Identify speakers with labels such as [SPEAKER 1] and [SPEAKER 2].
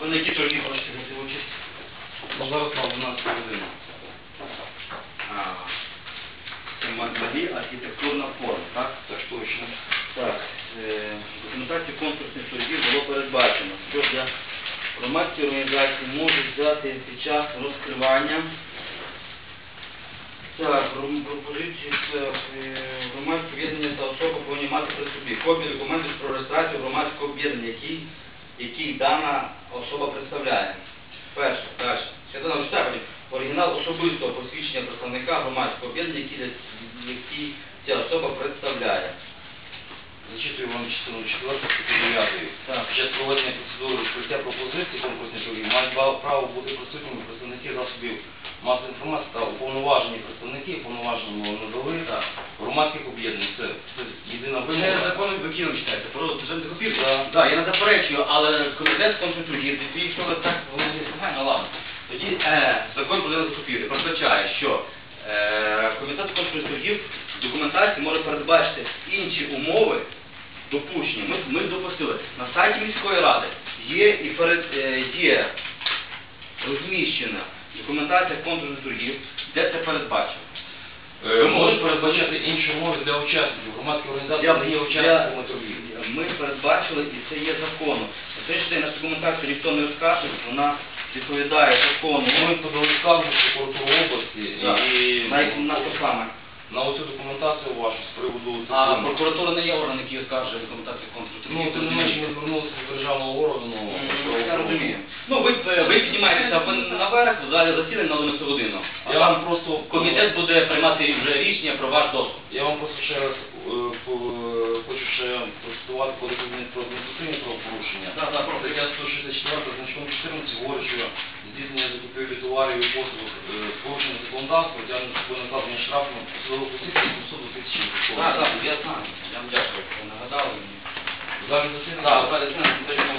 [SPEAKER 1] А ви на які торги хочете взяти участь?
[SPEAKER 2] Ну, зараз на 12 годину.
[SPEAKER 1] Магдалі архітектурна форма, так?
[SPEAKER 2] Так точно.
[SPEAKER 1] Так, е, в документації конкурсних торгів було передбачено, що для громадські організації можуть взяти під час розкривання так, пропозиції це е, громадське об'єднання та особа повинні мати при собі копію документів про реєстрацію громадського об'єднання, який, який дана особа представляє. Перше, далі. Святана Штепані, оригінал особистого посвідчення представника громадського об'єднання, який, ця особа представляє.
[SPEAKER 2] Зачитую вам частину 4 статті 9. Під час проведення процедури розкриття пропозицій конкурсних торгів мають право бути присутніми представники засобів масової інформації та уповноважені представники, уповноважені надали. Громадських об'єднань. Це, це єдина
[SPEAKER 1] Ви не
[SPEAKER 2] вимога.
[SPEAKER 1] закони викину читаєте, про державних закупівлі?
[SPEAKER 2] Так.
[SPEAKER 1] Так, я не заперечую, але комітет консультує, якщо ви так, воно не слухає, ну ладно. Тоді е, закон про державні закупівлі передбачає, що е, комітет консультуїв в документації може передбачити інші умови допущення. Ми, ми допустили. На сайті міської ради є і перед, е, є розміщена документація конкурсних торгів, де це передбачено.
[SPEAKER 2] Передбачати інші умови для учасників. Громадські організації не є учасниками торгів.
[SPEAKER 1] Ми передбачили, і це є законом. День нашу документацію ніхто не розкаже, вона відповідає закону.
[SPEAKER 2] Ми подали скаргу в прокуратуру області
[SPEAKER 1] Так.
[SPEAKER 2] і
[SPEAKER 1] на, на те саме.
[SPEAKER 2] на оцю документацію вашу з приводу
[SPEAKER 1] А
[SPEAKER 2] закону.
[SPEAKER 1] прокуратура не є орган, який оскаржує документацію конструкції.
[SPEAKER 2] Ну, тим не менше, ми звернулися до державного органу.
[SPEAKER 1] Я розумію. Ну, ви, ви піднімаєтеся наверх, в залі засідань на 11 годину.
[SPEAKER 2] Я вам просто
[SPEAKER 1] комітет буде приймати вже рішення про ваш доступ.
[SPEAKER 2] Я вам просто ще раз е, по- хочу ще процитувати кодекс адмін- про адміністративні правопорушення.
[SPEAKER 1] Да, да, прошу.
[SPEAKER 2] Стаття 164 значком 14 говорить, що здійснення закупівлі товарів і послуг е, з порушенням законодавства тягнуть до накладення штрафу судових осіб від 700 до 1000.
[SPEAKER 1] Так, так, я знаю. Я вам дякую, що нагадали мені.
[SPEAKER 2] Далі засідання.
[SPEAKER 1] Так, зараз треба?